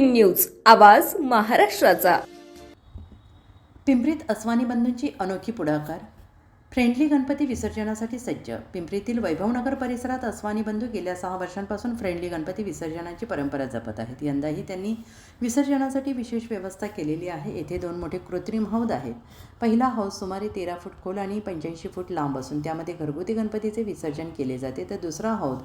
News आवाज महाराष्ट्राचा. पिंपरीत अस्वानी बंधूंची अनोखी पुढाकार फ्रेंडली गणपती विसर्जनासाठी सज्ज. पिंपरीतील वैभवनगर परिसरात अस्वानी बंधू गेल्या सहा वर्षांपासून फ्रेंडली गणपती विसर्जनाची परंपरा जपत आहेत. यंदाही त्यांनी विसर्जनासाठी विशेष व्यवस्था केलेली आहे. येथे दोन मोठे कृत्रिम हौद आहेत. पहिला हौद सुमारे तेरा फूट खोल आणि पंच्याऐंशी फूट लांब असून त्यामध्ये घरगुती गणपतीचे विसर्जन केले जाते. तर दुसरा हौद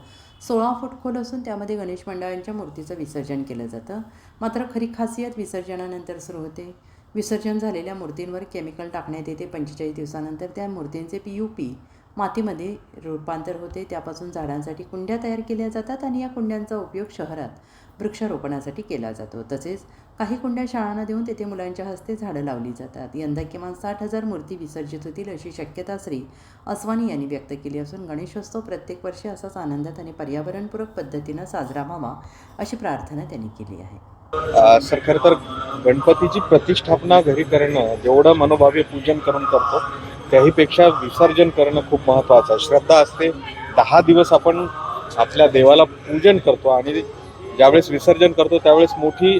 सोळा फूट खोल असून त्यामध्ये गणेश मंडळांच्या मूर्तीचं विसर्जन केलं जातं. मात्र खरी खासियत विसर्जनानंतर सुरू होते. विसर्जन झालेल्या मूर्तींवर केमिकल टाकण्यात येते. पंचेचाळीस दिवसानंतर त्या मूर्तींचे पी यू पी मातीमध्ये रूपांतर होते. त्यापासून झाडांसाठी कुंड्या तयार केल्या जातात आणि या कुंड्यांचा उपयोग शहरात वृक्षारोपणासाठी केला जातो. तसेच काही कुंड्या शाळांना देऊन तेथे मुलांच्या हस्ते झाडं लावली जातात. यंदा किमान साठ हजार मूर्ती विसर्जित होतील अशी शक्यता श्री अस्वानी यांनी व्यक्त केली असून गणेशोत्सव प्रत्येक वर्षी असाच आनंदात आणि पर्यावरणपूरक पद्धतीनं साजरा व्हावा अशी प्रार्थना त्यांनी केली आहे. सर खरं तर गणपतीची प्रतिष्ठापना घरी करणं जेवढं मनोभावे पूजन करून करतो त्याहीपेक्षा विसर्जन करणं खूप महत्त्वाचं आहे. श्रद्धा असते. दहा दिवस आपण आपल्या देवाला पूजन करतो आणि ज्यावेळेस विसर्जन करतो त्यावेळेस मोठी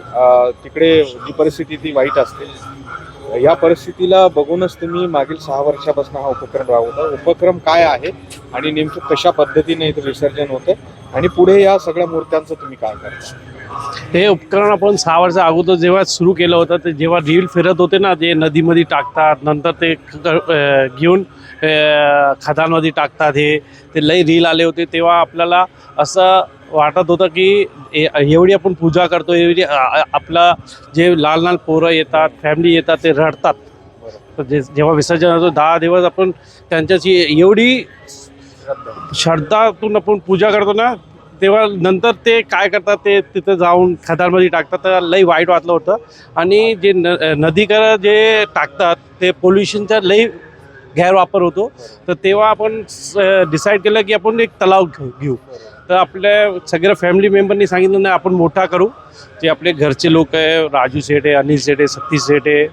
तिकडे जी परिस्थिती ती वाईट असते. या परिस्थितीला बघूनच तुम्ही मागील सहा वर्षापासून हा उपक्रम राबवता. उपक्रम काय आहे आणि नेमकं कशा पद्धतीने इथं विसर्जन होतं आणि पुढे या सगळ्या मूर्त्यांचं तुम्ही काय करता? हे उपकरण आपण सहा वर्षा अगोदर जेव्हा सुरू केलं होतं ते जेव्हा रील फिरत होते ना जे नदीमध्ये टाकतात नंतर ते घेऊन खदांमध्ये टाकतात हे ते लई रील आले होते तेव्हा आपल्याला असं वाटत होतं की ए- एवढी आपण पूजा करतो एवढी आपला जे लहान लहान पोरं येतात फॅमिली येतात ते रडतात. जे जेव्हा विसर्जन होतो दहा दिवस आपण त्यांच्याशी एवढी श्रद्धातून आपण पूजा करतो ना तेव्हा नंतर ते काय करतात ते तिथं जाऊन खदानमध्ये टाकतात. तर लई वाईट वाटलं होतं. आणि जे न नदीकर जे टाकतात ते पोल्युशनचा लई गैरवापर होतो. तर तेव्हा आपण डिसाईड केलं की आपण एक तलाव घेऊ घेऊ. तर आपल्या सगळ्या फॅमिली मेंबरनी सांगितलं नाही आपण मोठा करू. जे आपले घरचे लोक आहे राजू सेठ आहे अनिल सेठ आहे सतीश सेठ आहे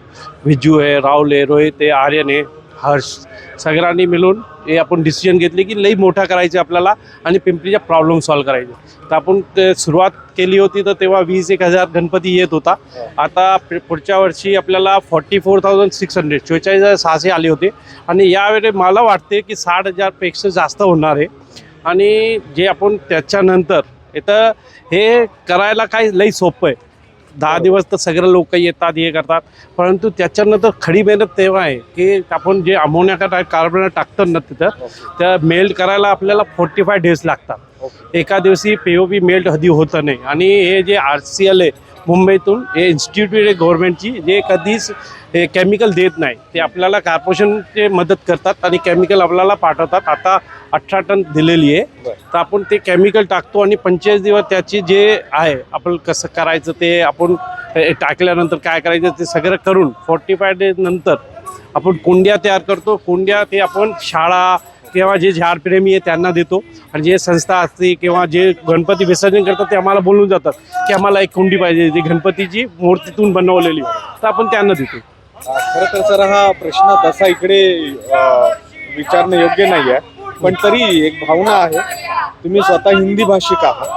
विजू आहे राहुल आहे रोहित आहे आर्यन आहे. हर्ष. सगळ्यांनी मिळून हे आपण डिसिजन घेतले की लई मोठा करायचे आपल्याला आणि पिंपरीचा प्रॉब्लेम सॉल्व्ह करायचे. तर आपण ते सुरुवात केली होती तर तेव्हा वीस एक हजार गणपती येत होता. आता पु- पुढच्या वर्षी आपल्याला forty four thousand six hundred चव्वेचाळीस हजार सहाशे आले होते. आणि यावेळी मला वाटते की साठ हजारपेक्षा जास्त होणार आहे. आणि जे आपण त्याच्यानंतर इथं हे करायला काही लई सोपं आहे. दहा दिवस तर सगळे लोक येतात हे करतात. परंतु त्याच्यानंतर खडी मेहनत तेव्हा आहे की आपण जे अमोनिया का कार्बन टाकतात ना तिथं त्या मेल्ट करायला आपल्याला फोर्टी फाय डेज लागतात एका दिवशी पी ओ पी मेल्ट कधी होतं नाही. आणि हे जे आर सी एल आहे मुंबईतून हे इन्स्टिट्यूट आहे गव्हर्नमेंटची जे कधीच हे केमिकल देत नाही ते आपल्याला कॉर्पोरेशनचे मदत करतात आणि केमिकल आपल्याला पाठवतात. आता अठरा टन दिलेली आहे. तर आपण ते केमिकल टाकतो आणि पंचेचाळीस दिवस त्याची जे आहे आपण कसं करायचं ते आपण टाकल्यानंतर काय करायचं ते सगळं करून फोर्टी फाय डेज नंतर आपण कुंड्या तयार करतो. कुंड्या ते आपण शाळा किंवा जे झाडप्रेमी आहे त्यांना देतो. आणि जे संस्था असते किंवा जे गणपती विसर्जन करतात ते आम्हाला बोलून जातात की आम्हाला एक कुंडी पाहिजे जी गणपतीची मूर्तीतून बनवलेली तर आपण त्यांना देतो. खरं तर सर हा प्रश्न तसा इकडे विचारणं योग्य नाही आहे. पण तरी एक भावना आहे. तुम्ही स्वतः हिंदी भाषिक आहात.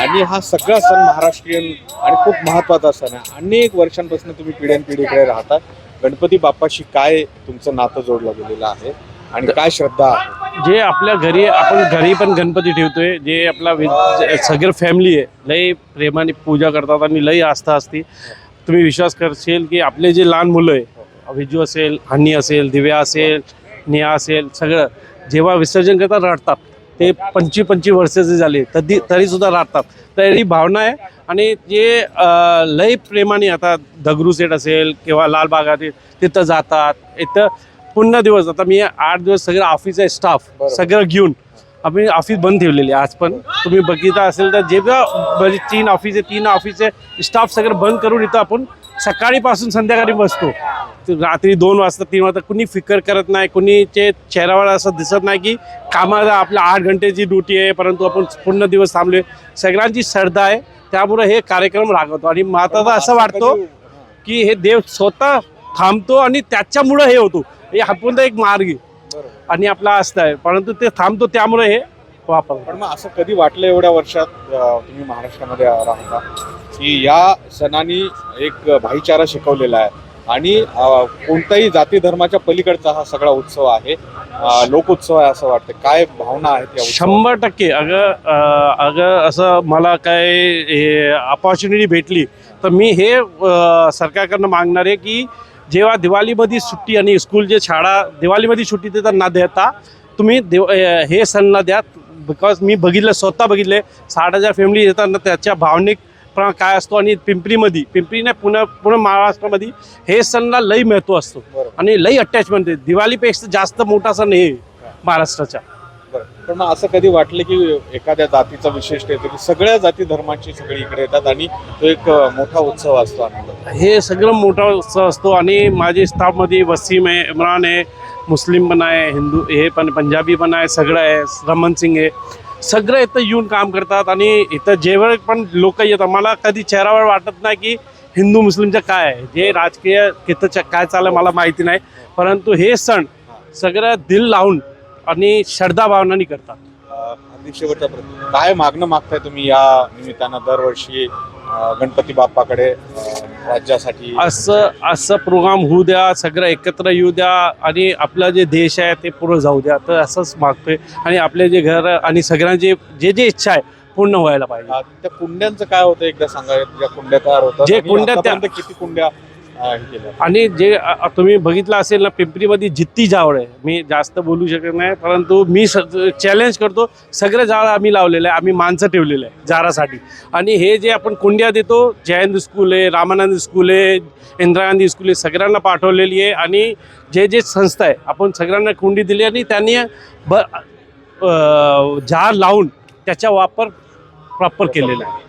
आणि हा सगळा सण महाराष्ट्रीयन आणि खूप महत्त्वाचा सण आहे. अनेक वर्षांपासून तुम्ही पिढ्यानपिढीकडे राहता. गणपती बाप्पाशी काय तुमचं नातं जोडलं गेलेलं आहे? आणि काय श्रद्धा? आहे जे आपल्या घरी आपण घरी पण गणपती ठेवतोय जे आपला सगळं फॅमिली आहे लई प्रेमाने पूजा करतात आणि लई आस्था असते. तुम्ही विश्वास करशील की आपले जे लहान मुलं आहे विजू असेल हनी असेल दिव्या असेल नेहा असेल सगळं जेव्हा विसर्जन करतात रडतात. ते पंचवी पंचवीस वर्षाचे झाले तरी तरीसुद्धा राहतात तर ही भावना आहे. आणि जे लई प्रेमाने आता दगडूसेठ असेल किंवा लालबाग तिथं जातात. इथं पुन्हा दिवस. आता मी आठ दिवस सगळं ऑफिस आहे स्टाफ. सगळं घेऊन. आम्ही ऑफिस बंद ठेवलेली आहे आज पण. तुम्ही बघितलं असेल तर जेव्हा बरी तीन ऑफिस आहे तीन ऑफिस आहे स्टाफ सगळं बंद करून इथं आपण सकाळीपासून संध्याकाळी बसतो. रात्री दोन वाजता तीन वाजता कुणी फिकर करत नाही कुणीचे चेहऱ्यावर असं दिसत नाही की कामाला आपल्या आठ घंटेची ड्युटी आहे परंतु आपण पूर्ण दिवस थांबले सगळ्यांची श्रद्धा आहे. त्यामुळे हे कार्यक्रम रागवतो. आणि माता असं वाटतो की हे देव स्वतः थांबतो आणि त्याच्यामुळं हे होतो. हे आपण एक मार्ग आहे. आणि आपला आस्था आहे. परंतु ते थांबतो त्यामुळे हे वापरतात पण मग असं कधी वाटलं एवढ्या वर्षात अं, तुम्ही महाराष्ट्रामध्ये राहता की? या सणानी एक भाईचारा शिकवलेला आहे. आणि अं, कोणत्याही जाती धर्माच्या पलीकडचा हा सगळा उत्सव आहे. अं, लोकोत्सव आहे असं वाटतं. काय भावना आहेत या उत्सवात? शंभर टक्के. अगं अं, अगं असं मला काय अपॉर्च्युनिटी भेटली तर मी हे अं, सरकारकडनं मागणार आहे की जेव्हा दिवाळीमध्ये सुट्टी आणि स्कूलचे शाळा दिवाळीमध्ये सुट्टी देतात ना देता तुम्ही दिव हे सणला द्या बिकॉज मी बघितलं स्वतः बघितले साठ हजार फॅमिली येतात ना त्याच्या भावनिक प्र- काय असतो आणि पिंपरीमध्ये पिंपरी नाही पुणे पुणे महाराष्ट्रामध्ये हे सणला लई महत्त्व असतो. आणि लई अटॅचमेंट दिवाळीपेक्षा जास्त मोठा सण हे महाराष्ट्राच्या बरं. पण मग असं कधी वाटलं की एखाद्या जातीचा विशिष्ट येतो की सगळ्या जाती धर्माची सगळी इकडे येतात आणि तो एक मोठा उत्सव असतो हे सगळं मोठा उत्सव असतो आणि माझी स्टाफमध्ये वसीम आहे इम्रान आहे मुस्लिम पण आहे हिंदू हे पण पंजाबी पण आहे सगळं आहे रमन सिंग आहे. सगळं इथं येऊन काम करतात आणि इथं जेवढे पण लोक येतात मला कधी चेहऱ्यावर वाटत नाही की हिंदू मुस्लिमचं काय आहे. जे राजकीय किथं काय चाललं मला माहिती नाही. परंतु हे सण सगळं दिल लावून आणि श्रद्धा भावनाने करतात. अगदी शेवटचा प्रश्न काय मागणं मागताय तुम्ही या निमित्तानं दरवर्षी अं, गणपती बाप्पाकडे अं, राज्यासाठी? असं असं प्रोग्राम होऊ द्या सगळं एकत्र येऊ द्या आणि आपला जे देश आहे ते पुढं जाऊ द्या. तर असंच मागतोय आणि आपले जे घर आणि सगळ्यांचे जे जे इच्छा आहे पूर्ण व्हायला पाहिजे. अं, त्या कुंड्यांचं काय होतं एकदा सांगा ज्या कुंड्या तयार होतात जे आणि कुंड्या त्या- आतापर्यंत किती कुंड्या आणि जे तुम्ही बघितलं असेल ना पिंपरीमध्ये जित्ती जावळ आहे. मी जास्त बोलू शकत नाही परंतु मी चॅलेंज करतो. सगळे जाळं आम्ही लावलेलं आहे आम्ही माणसं ठेवलेलं आहे जारासाठी आणि हे जे आपण कुंड्या देतो जयंत स्कूल आहे रामानंद स्कूल आहे इंदिरा गांधी स्कूल आहे सगळ्यांना पाठवलेली आहे. आणि जे जे संस्था आहे आपण सगळ्यांना कुंडी दिली आणि त्यांनी ब झाड लावून त्याचा वापर प्रॉपर केलेला आहे.